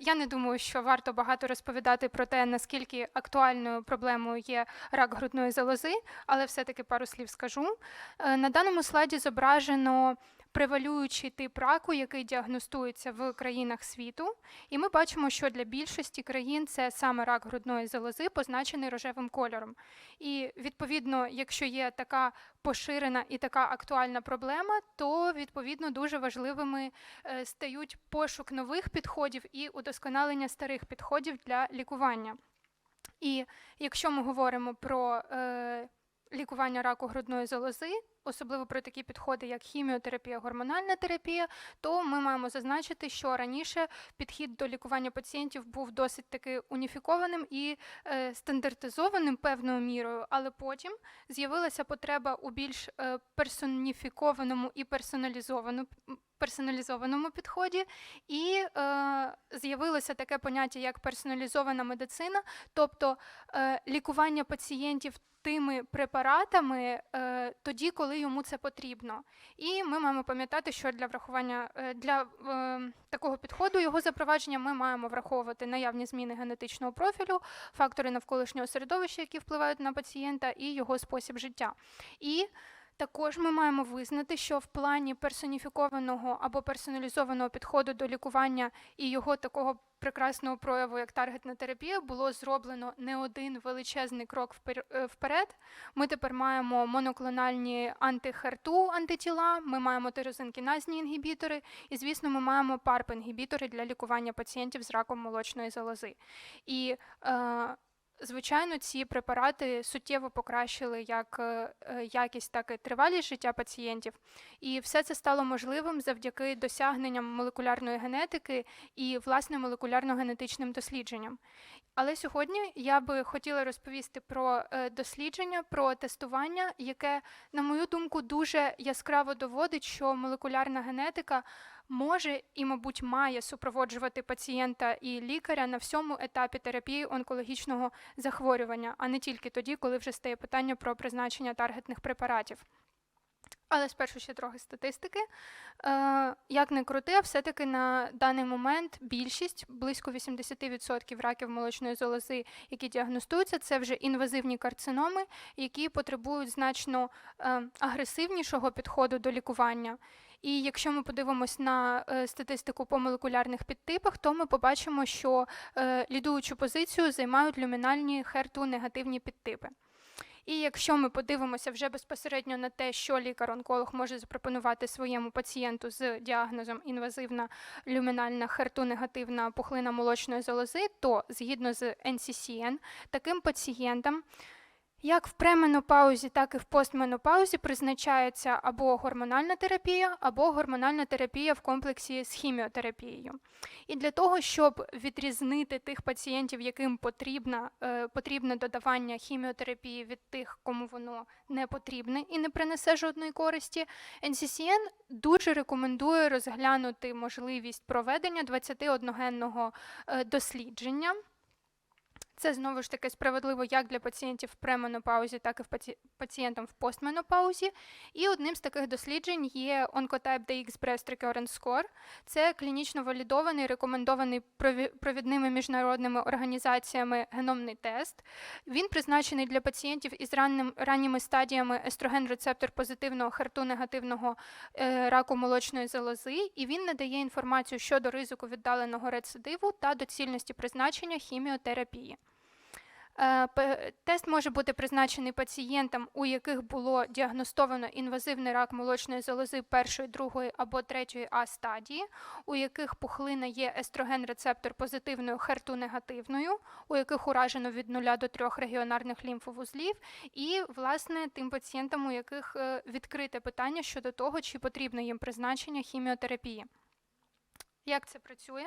я не думаю, що варто багато розповідати про те, наскільки актуальною проблемою є рак грудної залози, але все-таки пару слів скажу. Е, На даному слайді зображено превалюючий тип раку, який діагностується в країнах світу. І ми бачимо, що для більшості країн це саме рак грудної залози, позначений рожевим кольором. І відповідно, якщо є така поширена і така актуальна проблема, то відповідно дуже важливими е, стають пошук нових підходів і удосконалення старих підходів для лікування. І якщо ми говоримо про е, лікування раку грудної залози, особливо про такі підходи, як хіміотерапія, гормональна терапія, то ми маємо зазначити, що раніше підхід до лікування пацієнтів був досить таки уніфікованим і е, стандартизованим певною мірою, але потім з'явилася потреба у більш е, персоніфікованому і персоналізованому, персоналізованому підході, і е, з'явилося таке поняття як персоналізована медицина, тобто е, лікування пацієнтів тими препаратами е, тоді, коли йому це потрібно. І ми маємо пам'ятати, що для врахування е, для е, такого підходу його запровадження ми маємо враховувати наявні зміни генетичного профілю, фактори навколишнього середовища, які впливають на пацієнта, і його спосіб життя. І також ми маємо визнати, що в плані персоніфікованого або персоналізованого підходу до лікування і його такого прекрасного прояву, як таргетна терапія, було зроблено не один величезний крок е, вперед. Ми тепер маємо моноклональні антихерту антитіла, ми маємо тирозинкіназні інгібітори, і, звісно, ми маємо ПАРП-інгібітори для лікування пацієнтів з раком молочної залози. І е, Звичайно, ці препарати суттєво покращили як е, якість, так і тривалість життя пацієнтів. І все це стало можливим завдяки досягненням молекулярної генетики і власне молекулярно-генетичним дослідженням. Але сьогодні я би хотіла розповісти про е, дослідження, про тестування, яке, на мою думку, дуже яскраво доводить, що молекулярна генетика може і, мабуть, має супроводжувати пацієнта і лікаря на всьому етапі терапії онкологічного захворювання, а не тільки тоді, коли вже стає питання про призначення таргетних препаратів. Але спершу ще трохи статистики. Е, як не крути, все-таки на даний момент більшість, близько 80% раків молочної залози, які діагностуються, це вже інвазивні карциноми, які потребують значно е, агресивнішого підходу до лікування. І якщо ми подивимось на е, статистику по молекулярних підтипах, то ми побачимо, що е, лідуючу позицію займають люмінальні херту негативні підтипи. І якщо ми подивимося вже безпосередньо на те, що лікар-онколог може запропонувати своєму пацієнту з діагнозом інвазивна люмінальна херту-негативна пухлина молочної залози, то згідно з NCCN, таким пацієнтам як в пременопаузі, так і в постменопаузі призначається або гормональна терапія, або гормональна терапія в комплексі з хіміотерапією. І для того, щоб відрізнити тих пацієнтів, яким потрібна, е, потрібне додавання хіміотерапії від тих, кому воно не потрібне і не принесе жодної користі, NCCN дуже рекомендує розглянути можливість проведення 21-генного е, дослідження. Це знову ж таки справедливо як для пацієнтів в пременопаузі, так і в паці... пацієнтам в постменопаузі. І одним з таких досліджень є Oncotype DX Breast Recurrence Score. Це клінічно валідований, рекомендований прові- провідними міжнародними організаціями геномний тест. Він призначений для пацієнтів із ранним, ранніми стадіями естроген-рецептор позитивного харту негативного е, раку молочної залози, і він надає інформацію щодо ризику віддаленого рецидиву та доцільності призначення хіміотерапії. Е, Тест може бути призначений пацієнтам, у яких було діагностовано інвазивний рак молочної залози першої, другої або третьої А стадії, у яких пухлина є естроген-рецептор позитивною херту негативною, у яких уражено від 0 до 3 регіонарних лімфовузлів, і власне тим пацієнтам, у яких е, відкрите питання щодо того, чи потрібно їм призначення хіміотерапії. Як це працює?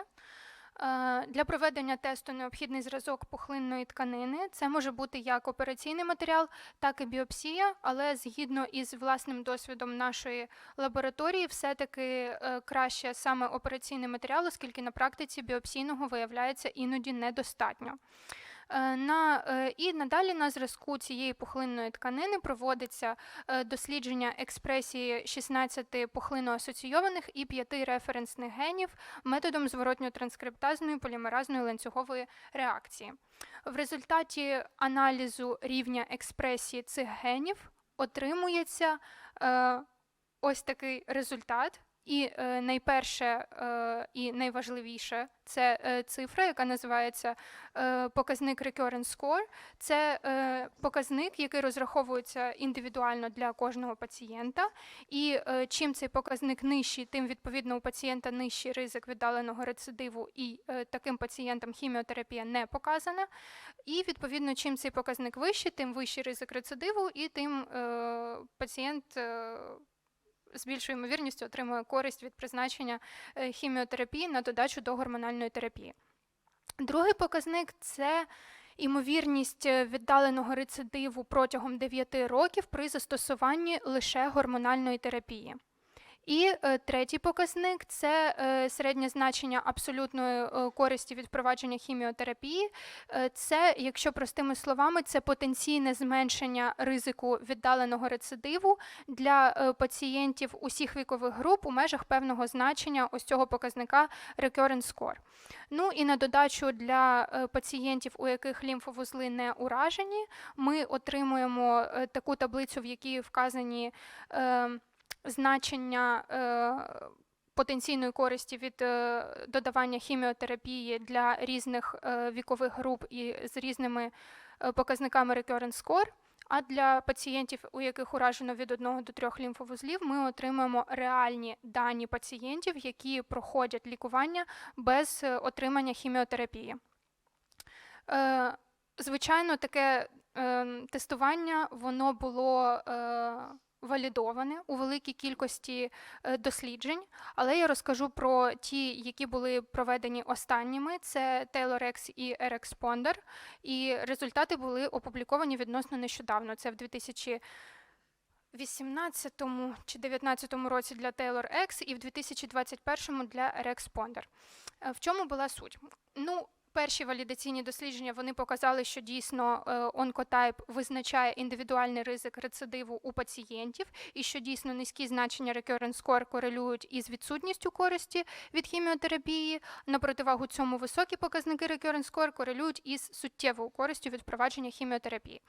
Е, Для проведення тесту необхідний зразок пухлинної тканини. Це може бути як операційний матеріал, так і біопсія, але згідно із власним досвідом нашої лабораторії, все-таки е, краще саме операційний матеріал, оскільки на практиці біопсійного виявляється іноді недостатньо. Е, На, е, і надалі на зразку цієї пухлинної тканини проводиться е, дослідження експресії 16 пухлино-асоційованих і 5 референсних генів методом зворотньо-транскриптазної полімеразної ланцюгової реакції. В результаті аналізу рівня експресії цих генів отримується ось такий результат. І е, найперше е, і найважливіше це е, цифра, яка називається е, показник Recurrence Score. Це е, показник, який розраховується індивідуально для кожного пацієнта. І е, чим цей показник нижчий, тим відповідно у пацієнта нижчий ризик віддаленого рецидиву, і е, таким пацієнтам хіміотерапія не показана. І відповідно, чим цей показник вищий, тим вищий ризик рецидиву, і тим е, пацієнт. Е, з більшою ймовірністю отримує користь від призначення е, хіміотерапії на додачу до гормональної терапії. Другий показник це імовірність е, віддаленого рецидиву протягом 9 років при застосуванні лише гормональної терапії. І е, третій показник це е, середнє значення абсолютної е, користі від впровадження хіміотерапії. Це, якщо простими словами, це потенційне зменшення ризику віддаленого рецидиву для пацієнтів усіх вікових груп у межах певного значення ось цього показника recurrence score. Ну і на додачу для пацієнтів, у яких лімфовузли не уражені, ми отримуємо таку таблицю, в якій вказані. Значення е, потенційної користі від е, додавання хіміотерапії для різних е, вікових груп і з різними показниками recurrence score. А для пацієнтів, у яких уражено від 1 до 3 лімфовузлів, ми отримаємо реальні дані пацієнтів, які проходять лікування без отримання хіміотерапії. Звичайно, таке е, тестування воно було валідоване у великій кількості е, досліджень, але я розкажу про ті, які були проведені останніми. Це TaylorX і RxPonder, і результати були опубліковані відносно нещодавно. Це в 2018 чи 2019 році для TaylorX і в 2021 для RxPonder. Е, В чому була суть? Ну, Перші валідаційні дослідження вони показали, що дійсно е, онкотайп визначає індивідуальний ризик рецидиву у пацієнтів, і що дійсно низькі значення recurrence score корелюють із відсутністю користі від хіміотерапії. На противагу цьому високі показники recurrence score корелюють із суттєвою користю від впровадження хіміотерапії.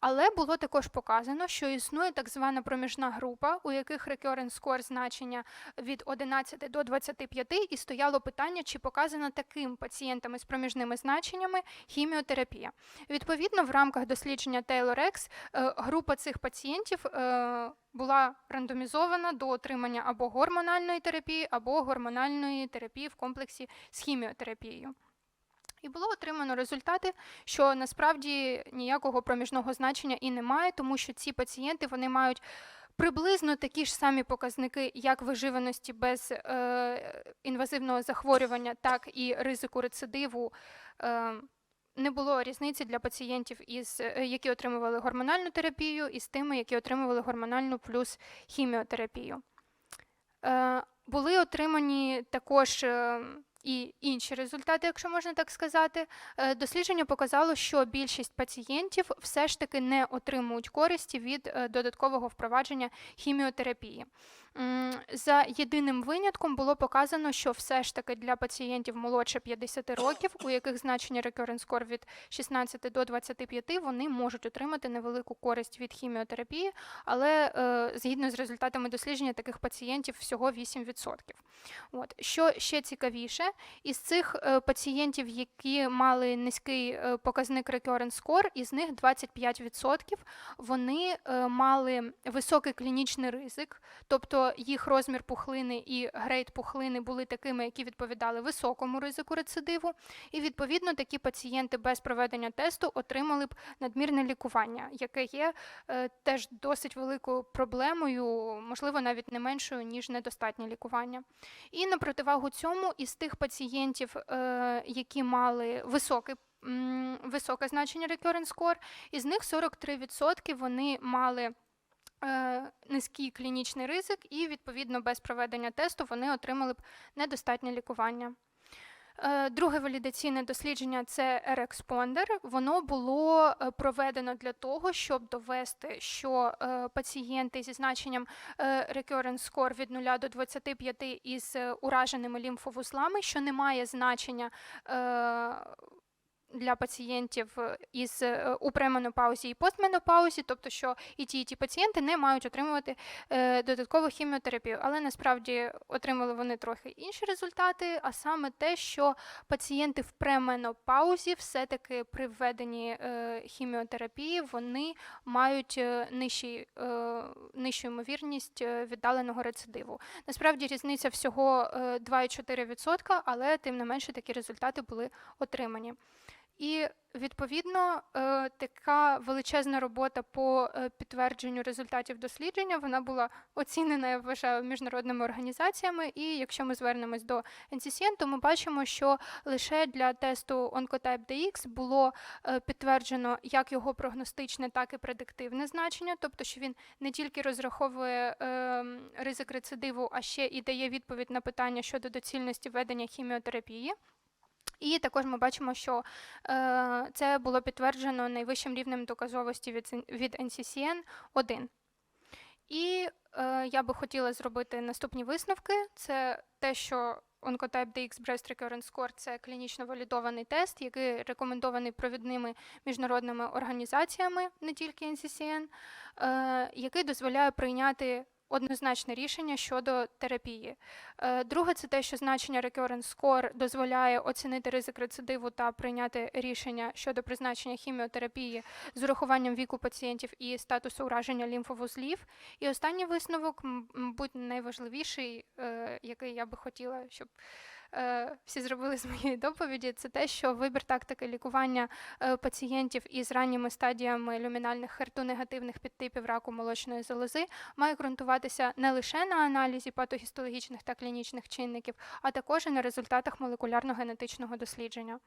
Але було також показано, що існує так звана проміжна група, у яких recurrence score значення від 11 до 25, і стояло питання, чи показана таким пацієнтам із проміжними значеннями хіміотерапія. Відповідно, в рамках дослідження Тейлорекс, група цих пацієнтів е, була рандомізована до отримання або гормональної терапії, або гормональної терапії в комплексі з хіміотерапією. І було отримано результати, що насправді ніякого проміжного значення і немає, тому що ці пацієнти вони мають приблизно такі ж самі показники, як виживаності без е, інвазивного захворювання, так і ризику рецидиву. Е, не було різниці для пацієнтів, із, е, які отримували гормональну терапію, і з тими, які отримували гормональну плюс хіміотерапію. Е, були отримані також е, і інші результати, якщо можна так сказати. Е, Дослідження показало, що більшість пацієнтів все ж таки не отримують користі від е, додаткового впровадження хіміотерапії. За єдиним винятком було показано, що все ж таки для пацієнтів молодше 50 років, у яких значення recurrence score від 16 до 25, вони можуть отримати невелику користь від хіміотерапії, але е, згідно з результатами дослідження таких пацієнтів всього 8%. От. Що ще цікавіше, із цих е, пацієнтів, які мали низький е, показник recurrence score, із них 25% вони е, мали високий клінічний ризик, тобто їх розмір пухлини і грейд пухлини були такими, які відповідали високому ризику рецидиву. І відповідно такі пацієнти без проведення тесту отримали б надмірне лікування, яке є теж досить великою проблемою, можливо, навіть не меншою ніж недостатнє лікування. І на противагу цьому, із тих пацієнтів, е, які мали високий високе значення recurrence score, із них 43% вони мали е, низький клінічний ризик, і відповідно без проведення тесту вони отримали б недостатнє лікування. Е, Друге валідаційне дослідження це R-Exponder. Воно було е, проведено для того, щоб довести, що е, пацієнти зі значенням recurrence score від 0 до 25 із ураженими лімфовузлами, що не має значення для пацієнтів е, із е, у пременопаузі і постменопаузі, тобто що і ті, і ті пацієнти не мають отримувати е, додаткову хіміотерапію. Але насправді отримали вони трохи інші результати, а саме те, що пацієнти в пременопаузі все-таки при введенні хіміотерапії вони мають нижчий, е, нижчу ймовірність віддаленого рецидиву. Насправді різниця всього е, 2,4%, але тим не менше такі результати були отримані. І відповідно е, така величезна робота по е, підтвердженню результатів дослідження вона була оцінена, я вважаю, міжнародними організаціями. І якщо ми звернемось до NCCN, то ми бачимо, що лише для тесту Oncotype DX було е, підтверджено як його прогностичне, так і предиктивне значення, тобто що він не тільки розраховує ризик рецидиву, а ще і дає відповідь на питання щодо доцільності ведення хіміотерапії. І також ми бачимо, що е, це було підтверджено найвищим рівнем доказовості від, від NCCN 1. І е, я би хотіла зробити наступні висновки. Це те, що Oncotype DX Breast Recurrence Score – це клінічно валідований тест, який рекомендований провідними міжнародними організаціями, не тільки NCCN, е, який дозволяє прийняти однозначне рішення щодо терапії. Е, Друге, це те, що значення recurrence score дозволяє оцінити ризик рецидиву та прийняти рішення щодо призначення хіміотерапії з урахуванням віку пацієнтів і статусу ураження лімфовузлів. І останній висновок, мабуть, найважливіший, е, який я би хотіла, щоб всі зробили з моєї доповіді, це те, що вибір тактики лікування е, пацієнтів із ранніми стадіями люмінальних HER2-негативних підтипів раку молочної залози має ґрунтуватися не лише на аналізі патогістологічних та клінічних чинників, а також і на результатах молекулярно-генетичного дослідження.